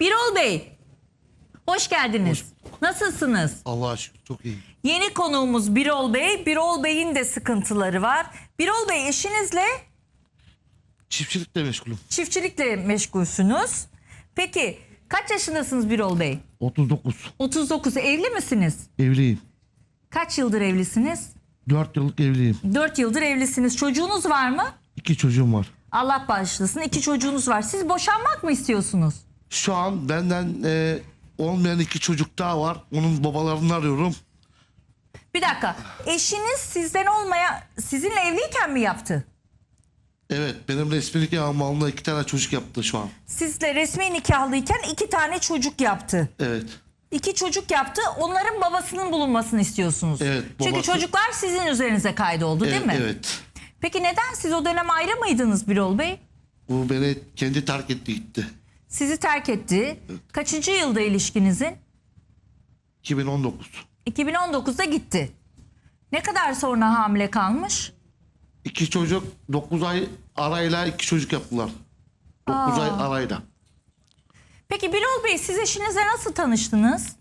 Birol Bey, hoş geldiniz. Nasılsınız? Allah'a şükür çok iyi. Yeni konuğumuz Birol Bey. Birol Bey'in de sıkıntıları var. Birol Bey eşinizle Çiftçilikle meşgulüm. çiftçilikle meşgulsünüz. Peki kaç yaşındasınız Birol Bey? 39. 39. Evli misiniz? Evliyim. Kaç yıldır evlisiniz? 4 yıllık evliyim. 4 yıldır evlisiniz. Çocuğunuz var mı? İki çocuğum var. Allah bağışlasın. İki çocuğunuz var. Siz boşanmak mı istiyorsunuz? Şu an benden e, olmayan iki çocuk daha var. Onun babalarını arıyorum. Bir dakika. Eşiniz sizden olmaya sizinle evliyken mi yaptı? Evet benim resmi nikahımla iki tane çocuk yaptı şu an. Sizle resmi nikahlıyken iki tane çocuk yaptı. Evet. İki çocuk yaptı. Onların babasının bulunmasını istiyorsunuz. Evet, Çünkü babası- çocuklar sizin üzerinize kaydoldu değil evet, mi? Evet. Peki neden siz o dönem ayrı mıydınız Birol Bey? Bu beni kendi terk etti gitti. Sizi terk etti. Kaçıncı yılda ilişkinizin? 2019. 2019'da gitti. Ne kadar sonra hamile kalmış? İki çocuk 9 ay arayla iki çocuk yaptılar. 9 ay arayla. Peki Birol Bey siz eşinizle nasıl tanıştınız?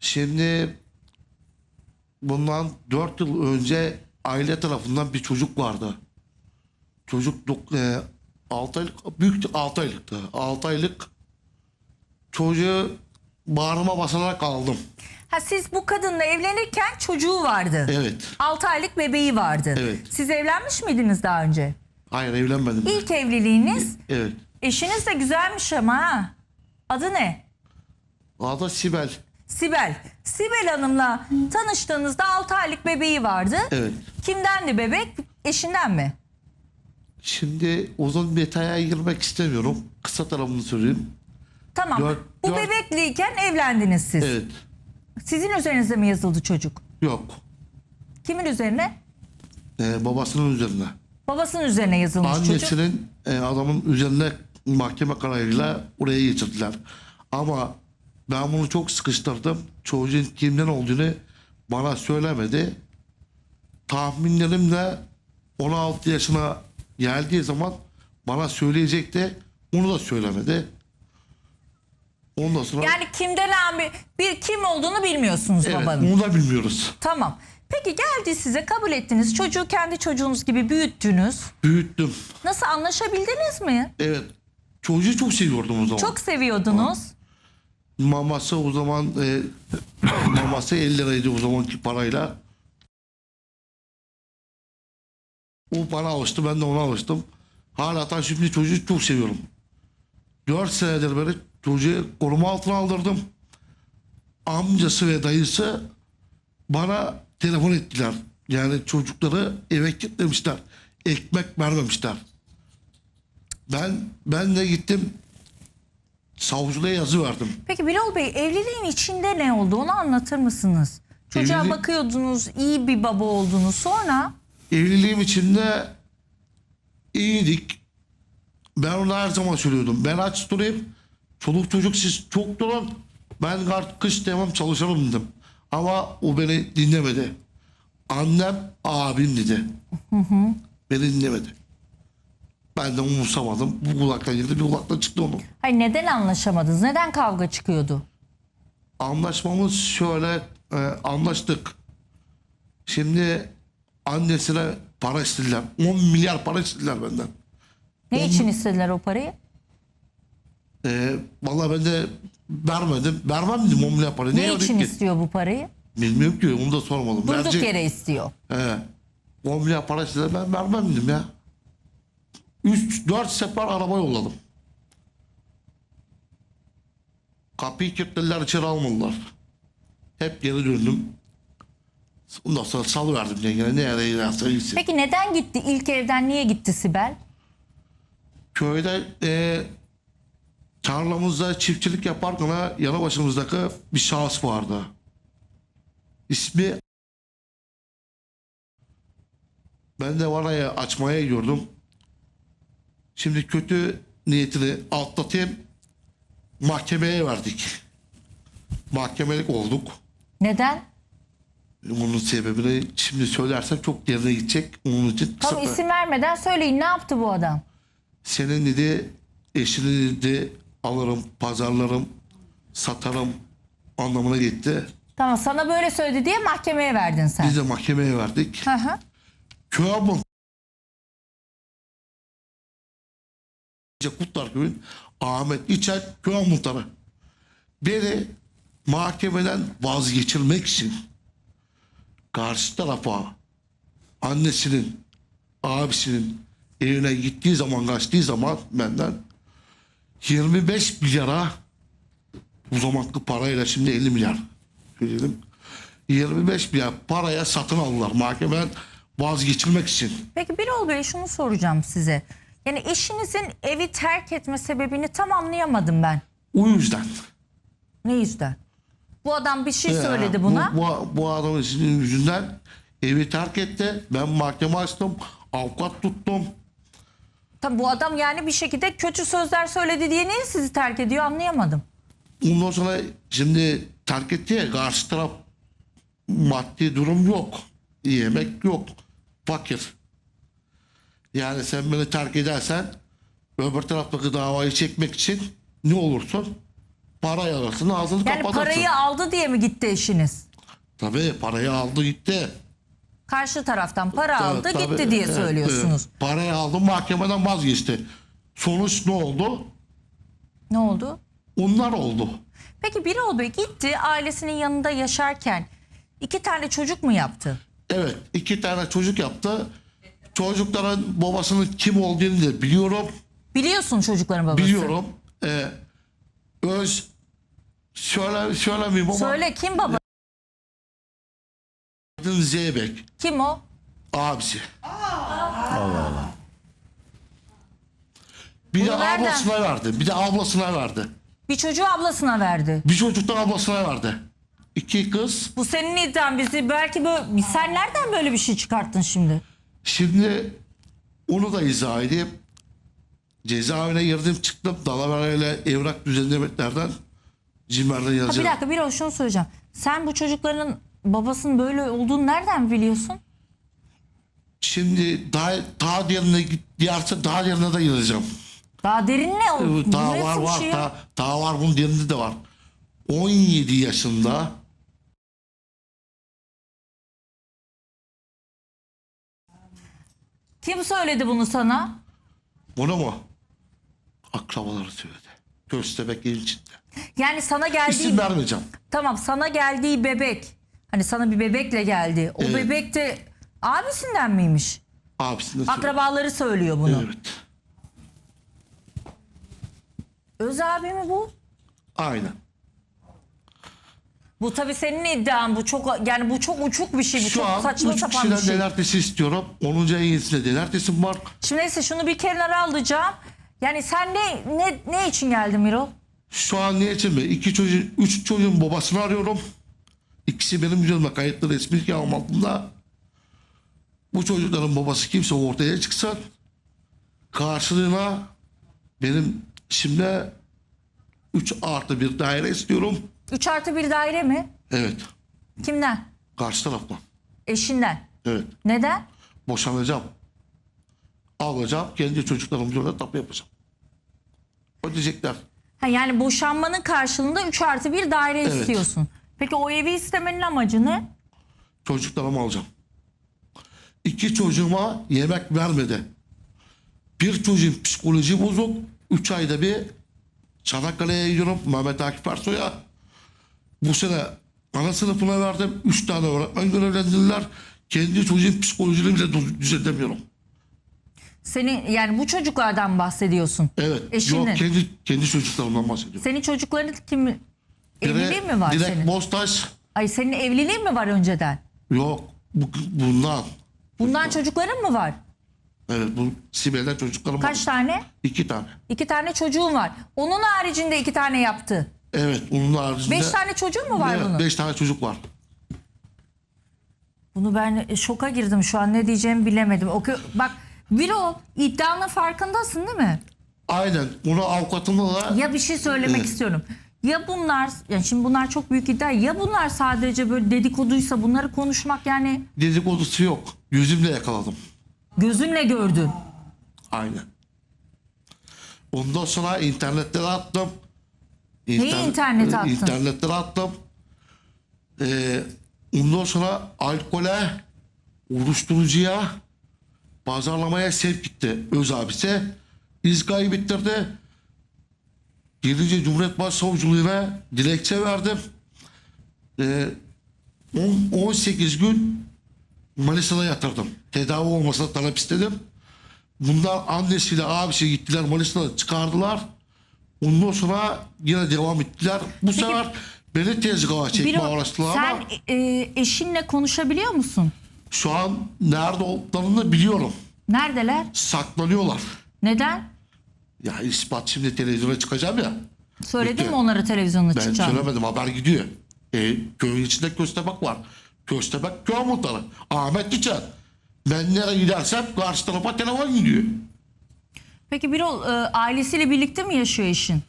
Şimdi bundan 4 yıl önce aile tarafından bir çocuk vardı. Çocuk 6 aylık, büyük 6 aylıktı. 6 aylık çocuğu bağrıma basarak aldım. Ha siz bu kadınla evlenirken çocuğu vardı. Evet. 6 aylık bebeği vardı. Evet. Siz evlenmiş miydiniz daha önce? Hayır evlenmedim. İlk evliliğiniz Evet. eşiniz de güzelmiş ama ha. Adı ne? Adı Sibel. Sibel. Sibel Hanım'la tanıştığınızda 6 aylık bebeği vardı. Evet. Kimdendi bebek? Eşinden mi? Şimdi uzun detaya girmek istemiyorum. Kısa tarafını söyleyeyim. Tamam. Dört- Bu dört- bebekliyken evlendiniz siz. Evet. Sizin üzerinize mi yazıldı çocuk? Yok. Kimin üzerine? Ee, babasının üzerine. Babasının üzerine yazılmış çocuk. Annesinin e, adamın üzerine mahkeme kararıyla oraya geçirdiler. Ama ben bunu çok sıkıştırdım. Çocuğun kimden olduğunu bana söylemedi. Tahminlerimle 16 yaşına geldiği zaman bana söyleyecekti. Onu da söylemedi. Ondan sonra Yani kimden abi bir kim olduğunu bilmiyorsunuz evet, babanın. onu da bilmiyoruz. Tamam. Peki geldi size kabul ettiniz. Çocuğu kendi çocuğunuz gibi büyüttünüz. Büyüttüm. Nasıl anlaşabildiniz mi? Evet. Çocuğu çok seviyordum o zaman. Çok seviyordunuz. Maması o zaman e, maması 50 liraydı o zamanki parayla. O bana alıştı ben de ona alıştım. Hala da şimdi çocuğu çok seviyorum. 4 senedir beri çocuğu koruma altına aldırdım. Amcası ve dayısı bana telefon ettiler. Yani çocukları eve kilitlemişler. Ekmek vermemişler. Ben ben de gittim savcılığa yazı verdim. Peki Birol Bey evliliğin içinde ne oldu onu anlatır mısınız? Çocuğa Evlilik- bakıyordunuz, iyi bir baba oldunuz. Sonra Evliliğim içinde iyiydik. Ben ona her zaman söylüyordum. Ben aç durayım. Çoluk çocuk siz çok durun. Ben artık kış demem çalışırım dedim. Ama o beni dinlemedi. Annem abim dedi. Beni dinlemedi. Ben de umursamadım. Bu kulaktan girdi bir kulaktan çıktı onun. hayır neden anlaşamadınız? Neden kavga çıkıyordu? Anlaşmamız şöyle e, anlaştık. Şimdi annesine para istediler. 10 milyar para istediler benden. Ne için istediler o parayı? E, vallahi ben de vermedim. Vermem dedim 10 milyar para. Ne yapayım için ki? istiyor bu parayı? Bilmiyorum ki onu da sormadım. Durduk Verecek. yere istiyor. He. 10 milyar para istediler ben vermem dedim ya. 3-4 sefer araba yolladım. Kapıyı kilitlediler içeri almadılar. Hep geri döndüm. Ondan sonra salıverdim yengene. Ne yere giderse gitsin. Peki neden gitti? İlk evden niye gitti Sibel? Köyde e, tarlamızda çiftçilik yaparken ha, yanı başımızdaki bir şahıs vardı. İsmi ben de varaya açmaya gidiyordum. Şimdi kötü niyetini atlatayım. Mahkemeye verdik. Mahkemelik olduk. Neden? Bunun sebebini şimdi söylersem çok derine gidecek. Onun için kısa Tam isim vermeden söyleyin ne yaptı bu adam? senin dedi eşini dedi alırım, pazarlarım, satarım anlamına gitti. Tamam sana böyle söyledi diye mahkemeye verdin sen. Biz de mahkemeye verdik. Hı hı. Köy ablam Kutlar Köyü'nün Ahmet İçer köy muhtarı. Beni mahkemeden vazgeçirmek için karşı tarafa annesinin, abisinin evine gittiği zaman, kaçtığı zaman benden 25 milyara bu zamanki parayla şimdi 50 milyar söyleyelim. 25 milyar paraya satın aldılar mahkemeden vazgeçirmek için. Peki Birol Bey şunu soracağım size. Yani eşinizin evi terk etme sebebini tam anlayamadım ben. O yüzden. Ne yüzden? Bu adam bir şey Ya, söyledi buna. Bu, bu, bu adamın sizin yüzünden evi terk etti. Ben mahkeme açtım. Avukat tuttum. Tabii bu adam yani bir şekilde kötü sözler söyledi diye niye sizi terk ediyor anlayamadım. Ondan sonra şimdi terk etti ya karşı taraf maddi durum yok. Yemek yok. Fakir. Yani sen beni terk edersen öbür taraftaki davayı çekmek için ne olursun? Parayı alırsın ağzını Yani kapatırsın. parayı aldı diye mi gitti eşiniz? Tabii parayı aldı gitti. Karşı taraftan para aldı Tabii, gitti diye evet, söylüyorsunuz. evet. Parayı aldı mahkemeden vazgeçti. Sonuç ne oldu? Ne oldu? Onlar oldu. Peki Birol Bey gitti ailesinin yanında yaşarken iki tane çocuk mu yaptı? Evet iki tane çocuk yaptı. Çocukların babasının kim olduğunu da biliyorum. Biliyorsun çocukların babası. Biliyorum. Ee, öz söyle söylemeyeyim ama Söyle kim baba? Aydın Zeybek Kim o? abisi. Bir de Bunu nereden? ablasına verdi. Bir de ablasına verdi. Bir çocuğu ablasına verdi. Bir çocuk da ablasına verdi. İki kız. Bu senin iddian bizi belki böyle sen nereden böyle bir şey çıkarttın şimdi? Şimdi onu da izah edeyim. Cezaevine girdim çıktım. Dalaverayla evrak düzenlemeklerden Cimer'den Ha, bir yazacağım. dakika bir şunu söyleyeceğim. Sen bu çocukların babasının böyle olduğunu nereden biliyorsun? Şimdi daha, daha derine giderse daha derine de yazacağım. Daha derin ne oldu? Bu Daha var var. şey? Daha, daha var bunun derinde de var. 17 yaşında Kim söyledi bunu sana? bunu mu? Akrabaları söyledi. Köstebek evin içinde. Yani sana geldiği İsim vermeyeceğim. tamam sana geldiği bebek. Hani sana bir bebekle geldi. O Evet. bebek de abisinden miymiş? Abisine. Akrabaları söylüyor bunu. Evet. Öz abi mi bu? Aynen. Bu tabii senin iddian bu çok yani bu çok uçuk bir şey bu Şu çok an saçma üç sapan bir kişiden şey. denertesi istiyorum. 10. ayın 7'sinde denertesim var. Şimdi neyse şunu bir kenara alacağım. Yani sen ne ne ne için geldin Miro? Şu an ne için mi? İki çocuğun, üç çocuğun babasını arıyorum. İkisi benim üzerime kayıtlı resmi nikahım altında. Bu çocukların babası kimse ortaya çıksın. Karşılığına benim şimdi 3 artı bir daire istiyorum. 3 artı bir daire mi? Evet. Kimden? Karşı taraftan. Eşinden. Evet. Neden? Boşanacağım. Alacağım. Kendi çocuklarım üzerine tapu yapacağım. Ödeyecekler. Ha, yani boşanmanın karşılığında 3 artı bir daire Evet. istiyorsun. Peki o evi istemenin amacı ne? Çocuklarımı alacağım. İki çocuğuma yemek vermedi. Bir çocuğun psikoloji bozuk. Üç ayda bir Çanakkale'ye gidiyorum Mehmet Akif Ersoy'a. Bu sene ana sınıfına verdim. Üç tane öğretmen görevlendirdiler. Kendi çocuğun psikolojini bile düz- düzeltemiyorum. Senin yani bu çocuklardan bahsediyorsun. Evet. Eşinin. Yok kendi, kendi çocuklarımdan bahsediyorum. Senin çocukların kim? Evliliğin mi var Dilek senin? Boztaş. Ay senin evliliğin mi var önceden? Yok. Bu, bundan. Bundan çocukların mı var? Evet bu Sibel'den çocuklarım Kaç var. tane? İki tane. İki tane çocuğun var. Onun haricinde iki tane yaptı. Evet onun haricinde. Beş tane çocuğun mu var Evet, bunun? beş tane çocuk var. Bunu ben şoka girdim şu an ne diyeceğimi bilemedim. O bak Viro iddianın farkındasın değil mi? Aynen. Onu avukatımla da Ya bir şey söylemek Evet. istiyorum. Ya bunlar yani şimdi bunlar çok büyük iddia. Ya bunlar sadece böyle dedikoduysa bunları konuşmak yani dedikodusu yok. Yüzümle yakaladım. gözünle gördün. Aynen. Ondan sonra internetlere attım. Neyi internete attın? İnternetlere attım. Ee, ondan sonra alkole, uyuşturucuya, pazarlamaya sevk gitti öz abisi. İzgayı bitirdi. Gelince Cumhuriyet Başsavcılığına dilekçe verdim. Ee, on- 18 gün Manisa'da yatırdım. Tedavi olmasına talep istedim. Bundan annesiyle abisi gittiler Manisa'da çıkardılar. Ondan sonra yine devam ettiler. Bu sefer beni tezgaha çekmeye uğraştılar sen ama e, eşinle konuşabiliyor musun? Şu an nerede olduklarını biliyorum. Neredeler? Saklanıyorlar. Neden? Ya ispat şimdi televizyona çıkacağım ya. Söyledin Bitti. mi onlara televizyona Ben çıkacağını? söylemedim haber gidiyor. E, köyün içinde köstebek var. Köstebek köy muhtarı. Ahmet Tüçer. Ben nereye gidersem karşı tarafa telefon gidiyor. Peki Birol e, ailesiyle birlikte mi yaşıyor eşin?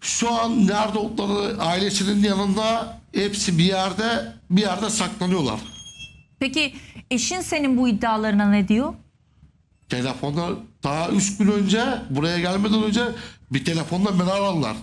Şu an nerede oldukları ailesinin yanında hepsi bir yerde bir yerde saklanıyorlar. Peki eşin senin bu iddialarına ne diyor? Telefonda daha üç gün önce buraya gelmeden önce bir telefonla beni aradılar.